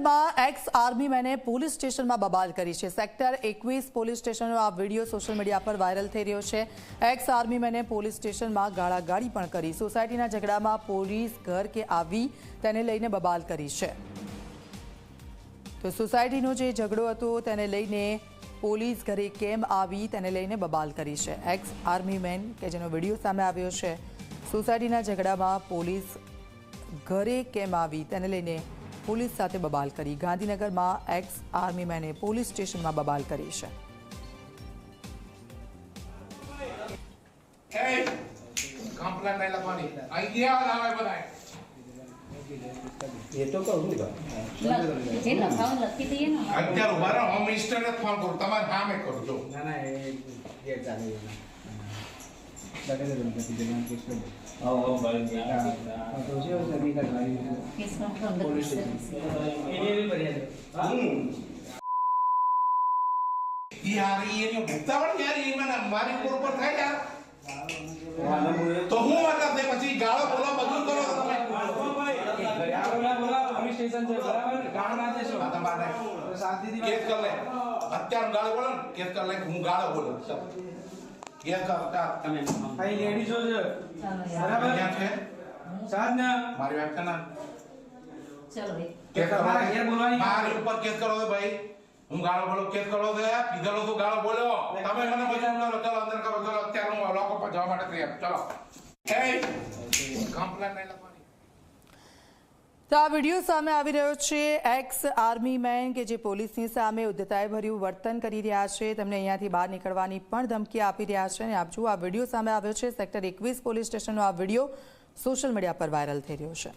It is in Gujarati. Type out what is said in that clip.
ગાંધીનગરમાં એક્સ આર્મી મેને પોલીસ સ્ટેશનમાં બબાલ કરી છે. સેક્ટર એકવીસ પોલીસ સ્ટેશનનો આ વીડિયો સોશિયલ મીડિયા પર વાયરલ થઈ રહ્યો છે. એક્સ આર્મી મેને પોલીસ સ્ટેશનમાં ગાળાગાળી પણ કરી. સોસાયટીના ઝઘડામાં પોલીસ ઘર કે આવી તેને લઈને બબાલ કરી છે. તો સોસાયટીનો જે ઝઘડો હતો તેને લઈને પોલીસ ઘરે કેમ આવી તેને લઈને બબાલ કરી છે. એક્સ આર્મી મેન કે જેનો વીડિયો સામે આવ્યો છે. સોસાયટીના ઝઘડામાં પોલીસ ઘરે કેમ આવી તેને લઈને પોલીસ સાથે બબાલ કરી. ગાંધીનગરમાં એક્સ આર્મી મેને પોલીસ સ્ટેશનમાં બબાલ કરી છે. એ તો કહું ને. અત્યારે ઊભા રહો હું મિનિસ્ટરને ફોન કરું. તમારે સામે કરું જો. ના ના એ ગેર ચાલે છે યાર ઈ એની ભૂતાવળ યાર ઈ મને મારી ઉપર ઉપર થાય યાર. તો હું મતલબ છે પછી ગાળો બોલો બધું કરો તમે. આ તમારે કેસ કર લે. અત્યારે ગાળો બોલો ને કેસ કર લે હું ગાળો બોલું. કેસ કર ચાલ અહીંયા છે. મારી વાત છે ને ચલો ભાઈ તમારા ઘેર બોલવાની મારી ઉપર કેસ કરો છો ભાઈ. હું ગાળો બોલો કેસ કરો છો પીધેલો તું ગાળો બોલ્યો. તમે મને મજબૂર કરો ચલો અંદર કરો ચલો અત્યારે હું લોકો પર જવા માટે તૈયાર. ચલો. કમ્પ્લેન નહીં લખવાની. તો આ વીડિયો સામે આવી રહ્યો છે એક્સ આર્મી મેન કે જે પોલીસની સામે ઉદ્ધતાએ ભર્યું વર્તન કરી રહ્યા છે. તેમને અહીંયાથી બહાર નીકળવાની પણ ધમકી આપી રહ્યા છે અને આપ જુઓ આ વીડિયો સામે આવ્યો છે. સેક્ટર એકવીસ પોલીસ સ્ટેશનનો આ વીડિયો સોશિયલ મીડિયા પર વાયરલ થઈ રહ્યો છે.